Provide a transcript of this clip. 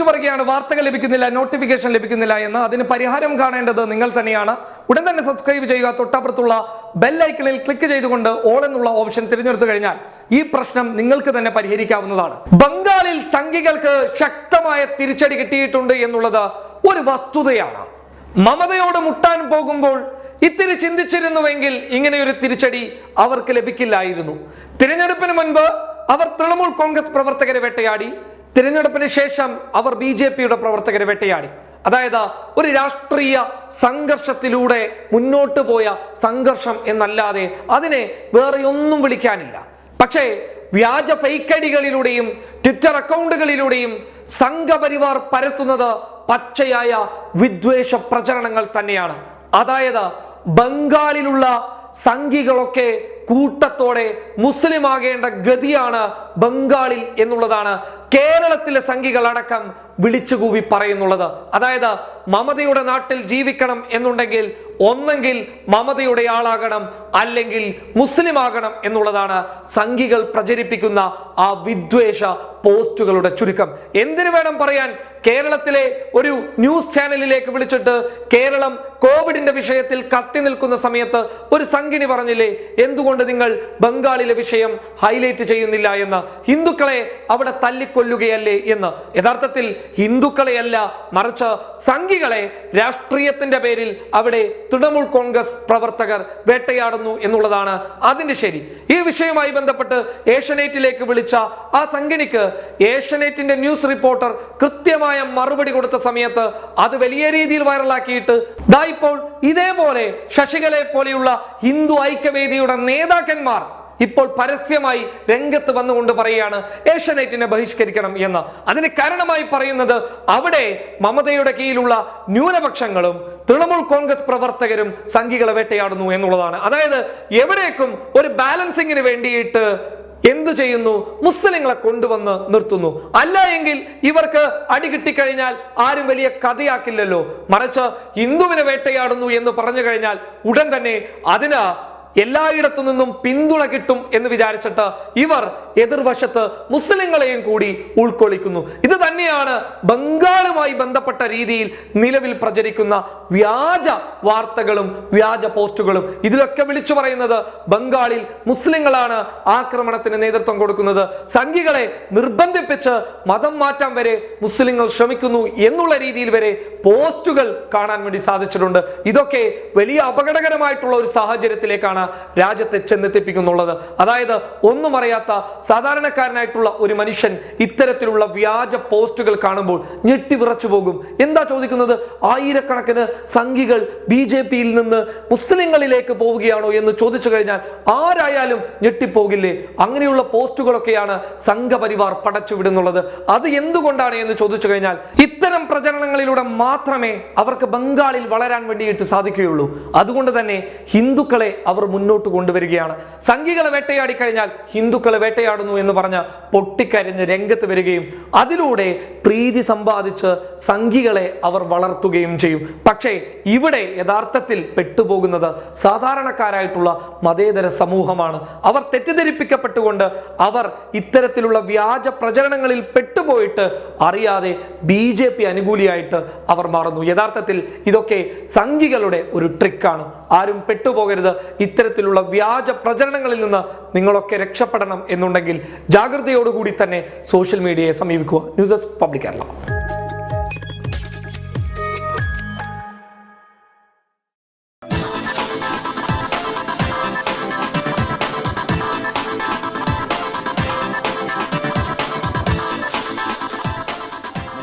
വിളിച്ചു പറയുകയാണ് വാർത്തകൾ ലഭിക്കുന്നില്ല നോട്ടിഫിക്കേഷൻ ലഭിക്കുന്നില്ല എന്ന്. അതിന് പരിഹാരം കാണേണ്ടത് നിങ്ങൾ തന്നെയാണ്. ഉടൻ തന്നെ സബ്സ്ക്രൈബ് ചെയ്യുക. തൊട്ടപ്പുറത്തുള്ള ബെല്ലൈക്കണിൽ ക്ലിക്ക് ചെയ്തുകൊണ്ട് ഓൾ എന്നുള്ള ഓപ്ഷൻ തിരഞ്ഞെടുത്തു കഴിഞ്ഞാൽ ഈ പ്രശ്നം നിങ്ങൾക്ക് തന്നെ പരിഹരിക്കാവുന്നതാണ്. ബംഗാളിൽ സംഘികൾക്ക് ശക്തമായ തിരിച്ചടി കിട്ടിയിട്ടുണ്ട് എന്നുള്ളത് ഒരു വസ്തുതയാണ്. മമതയോട് മുട്ടാൻ പോകുമ്പോൾ ഇത്തിരി ചിന്തിച്ചിരുന്നുവെങ്കിൽ ഇങ്ങനെയൊരു തിരിച്ചടി അവർക്ക് ലഭിക്കില്ലായിരുന്നു. തിരഞ്ഞെടുപ്പിന് മുൻപ് അവർ തൃണമൂൽ കോൺഗ്രസ് പ്രവർത്തകരെ വേട്ടയാടി. തിരഞ്ഞെടുപ്പിന് ശേഷം അവർ ബി ജെ പിയുടെ പ്രവർത്തകരെ വേട്ടയാടി. അതായത് ഒരു രാഷ്ട്രീയ സംഘർഷത്തിലൂടെ മുന്നോട്ട് പോയ സംഘർഷം എന്നല്ലാതെ അതിനെ വേറെ ഒന്നും വിളിക്കാനില്ല. പക്ഷേ വ്യാജ ഫൈക്കടികളിലൂടെയും ട്വിറ്റർ അക്കൗണ്ടുകളിലൂടെയും സംഘപരിവാർ പരത്തുന്നത് പച്ചയായ വിദ്വേഷ പ്രചരണങ്ങൾ തന്നെയാണ്. അതായത് ബംഗാളിലുള്ള സംഘികളൊക്കെ കൂട്ടത്തോടെ മുസ്ലിം ആകേണ്ട ഗതിയാണ് ബംഗാളിൽ എന്നുള്ളതാണ് കേരളത്തിലെ സംഘികൾ അടക്കം വിളിച്ചുകൂവി പറയുന്നുള്ളത്. അതായത് മമതയുടെ നാട്ടിൽ ജീവിക്കണം എന്നുണ്ടെങ്കിൽ ഒന്നെങ്കിൽ മമതയുടെ ആളാകണം അല്ലെങ്കിൽ മുസ്ലിം ആകണം എന്നുള്ളതാണ് സംഘികൾ പ്രചരിപ്പിക്കുന്ന ആ വിദ്വേഷ പോസ്റ്റുകളുടെ ചുരുക്കം. എന്തിനു വേണം പറയാൻ? കേരളത്തിലെ ഒരു ന്യൂസ് ചാനലിലേക്ക് വിളിച്ചിട്ട് കേരളം കോവിഡിന്റെ വിഷയത്തിൽ കത്തി നിൽക്കുന്ന സമയത്ത് ഒരു സംഘിണി പറഞ്ഞില്ലേ എന്തുകൊണ്ട് നിങ്ങൾ ബംഗാളിലെ വിഷയം ഹൈലൈറ്റ് ചെയ്യുന്നില്ല എന്ന്? ഹിന്ദുക്കളെ അവിടെ തല്ലിക്കൊല്ലുകയല്ലേ എന്ന്? യഥാർത്ഥത്തിൽ ഹിന്ദുക്കളെയല്ല മറിച്ച് സംഘികളെ രാഷ്ട്രീയത്തിന്റെ പേരിൽ അവിടെ തൃണമൂൽ കോൺഗ്രസ് പ്രവർത്തകർ വേട്ടയാടുന്നു എന്നുള്ളതാണ്. അതിന്റെ ശരി. ഈ വിഷയവുമായി ബന്ധപ്പെട്ട് ഏഷ്യനേറ്റിലേക്ക് വിളിച്ച ആ സംഘിണിക്ക് ഏഷ്യനെറ്റിന്റെ ന്യൂസ് റിപ്പോർട്ടർ കൃത്യമായ മറുപടി കൊടുത്ത സമയത്ത് അത് വലിയ രീതിയിൽ വൈറലാക്കിയിട്ട് ദാ ഇപ്പോൾ ഇതേപോലെ ശശികലയെ പോലെയുള്ള ഹിന്ദു ഐക്യവേദിയുടെ നേതാക്കന്മാർ ഇപ്പോൾ പരസ്യമായി രംഗത്ത് വന്നുകൊണ്ട് പറയുകയാണ് ഏഷ്യനെറ്റിനെ ബഹിഷ്കരിക്കണം എന്ന്. അതിന് കാരണമായി പറയുന്നത് അവിടെ മമതയുടെ കീഴിലുള്ള ന്യൂനപക്ഷങ്ങളും തൃണമൂൽ കോൺഗ്രസ് പ്രവർത്തകരും സംഘികളെ വേട്ടയാടുന്നു എന്നുള്ളതാണ്. അതായത് എവിടേക്കും ഒരു ബാലൻസിങ്ങിന് വേണ്ടിയിട്ട് എന്തു ചെയ്യുന്നു? മുസ്ലിങ്ങളെ കൊണ്ടുവന്ന് നിർത്തുന്നു. അല്ല എങ്കിൽ ഇവർക്ക് അടി കിട്ടിക്കഴിഞ്ഞാൽ ആരും വലിയ കഥയാക്കില്ലല്ലോ. മറിച്ച് ഹിന്ദുവിനെ വേട്ടയാടുന്നു എന്ന് പറഞ്ഞു കഴിഞ്ഞാൽ ഉടൻ തന്നെ അതിന് എല്ലായിടത്തു നിന്നും പിന്തുണ കിട്ടും എന്ന് വിചാരിച്ചിട്ട് ഇവർ എതിർവശത്ത് മുസ്ലിങ്ങളെയും കൂടി ഉൾക്കൊള്ളിക്കുന്നു. ഇത് തന്നെയാണ് ബംഗാളുമായി ബന്ധപ്പെട്ട രീതിയിൽ നിലവിൽ പ്രചരിക്കുന്ന വ്യാജ വാർത്തകളും വ്യാജ പോസ്റ്റുകളും. ഇതിലൊക്കെ വിളിച്ചു പറയുന്നത് ബംഗാളിൽ മുസ്ലിങ്ങളാണ് ആക്രമണത്തിന് നേതൃത്വം കൊടുക്കുന്നത്. സംഘികളെ നിർബന്ധിപ്പിച്ച് മതം മാറ്റാൻ വരെ മുസ്ലിങ്ങൾ ശ്രമിക്കുന്നു എന്നുള്ള രീതിയിൽ വരെ പോസ്റ്റുകൾ കാണാൻ വേണ്ടി സാധിച്ചിട്ടുണ്ട്. ഇതൊക്കെ വലിയ അപകടകരമായിട്ടുള്ള ഒരു സാഹചര്യത്തിലേക്കാണ് രാജ്യത്തെ ചെന്നെത്തിപ്പിക്കുന്നുള്ളത്. അതായത് ഒന്നും അറിയാത്ത സാധാരണക്കാരനായിട്ടുള്ള ഒരു മനുഷ്യൻ ഇത്തരത്തിലുള്ള വ്യാജ പോസ്റ്റുകൾ കാണുമ്പോൾ ഞെട്ടി വിറച്ചു പോകും. എന്താ ചോദിക്കുന്നത്? ആയിരക്കണക്കിന് സംഘികൾ ബി ജെ പിയിൽ നിന്ന് മുസ്ലിങ്ങളിലേക്ക് പോവുകയാണോ എന്ന് ചോദിച്ചു കഴിഞ്ഞാൽ ആരായാലും ഞെട്ടിപ്പോകില്ലേ? അങ്ങനെയുള്ള പോസ്റ്റുകളൊക്കെയാണ് സംഘപരിവാർ പടച്ചുവിടുന്നുള്ളത്. അത് എന്തുകൊണ്ടാണ് എന്ന് ചോദിച്ചു കഴിഞ്ഞാൽ ഇത്തരം പ്രചരണങ്ങളിലൂടെ മാത്രമേ അവർക്ക് ബംഗാളിൽ വളരാൻ വേണ്ടിയിട്ട് സാധിക്കുകയുള്ളൂ. അതുകൊണ്ട് തന്നെ ഹിന്ദുക്കളെ അവർ മുന്നോട്ട് കൊണ്ടുവരികയാണ്. സംഘികളെ വേട്ടയാടി കഴിഞ്ഞാൽ ഹിന്ദുക്കളെ വേട്ടയാടുന്നു എന്ന് പറഞ്ഞ് പൊട്ടിക്കരഞ്ഞ് രംഗത്ത് വരികയും അതിലൂടെ പ്രീതി സമ്പാദിച്ച് സംഘികളെ അവർ വളർത്തുകയും ചെയ്യും. പക്ഷേ ഇവിടെ യഥാർത്ഥത്തിൽ പെട്ടുപോകുന്നത് സാധാരണക്കാരായിട്ടുള്ള മതേതര സമൂഹമാണ്. അവർ തെറ്റിദ്ധരിപ്പിക്കപ്പെട്ടുകൊണ്ട് അവർ ഇത്തരത്തിലുള്ള വ്യാജ പ്രചരണങ്ങളിൽ പെട്ടുപോയിട്ട് അറിയാതെ ബി ജെ പി അനുകൂലിയായിട്ട് അവർ മാറുന്നു. യഥാർത്ഥത്തിൽ ഇതൊക്കെ സംഘികളുടെ ഒരു ട്രിക്കാണ്. ആരും പെട്ടുപോകരുത്. ഇത്തരത്തിലുള്ള വ്യാജ പ്രചരണങ്ങളിൽ നിന്ന് നിങ്ങളൊക്കെ രക്ഷപ്പെടണം എന്നുണ്ടെങ്കിൽ ജാഗ്രതയോടുകൂടി തന്നെ സോഷ്യൽ മീഡിയയെ സമീപിക്കുക. News desk public Kerala.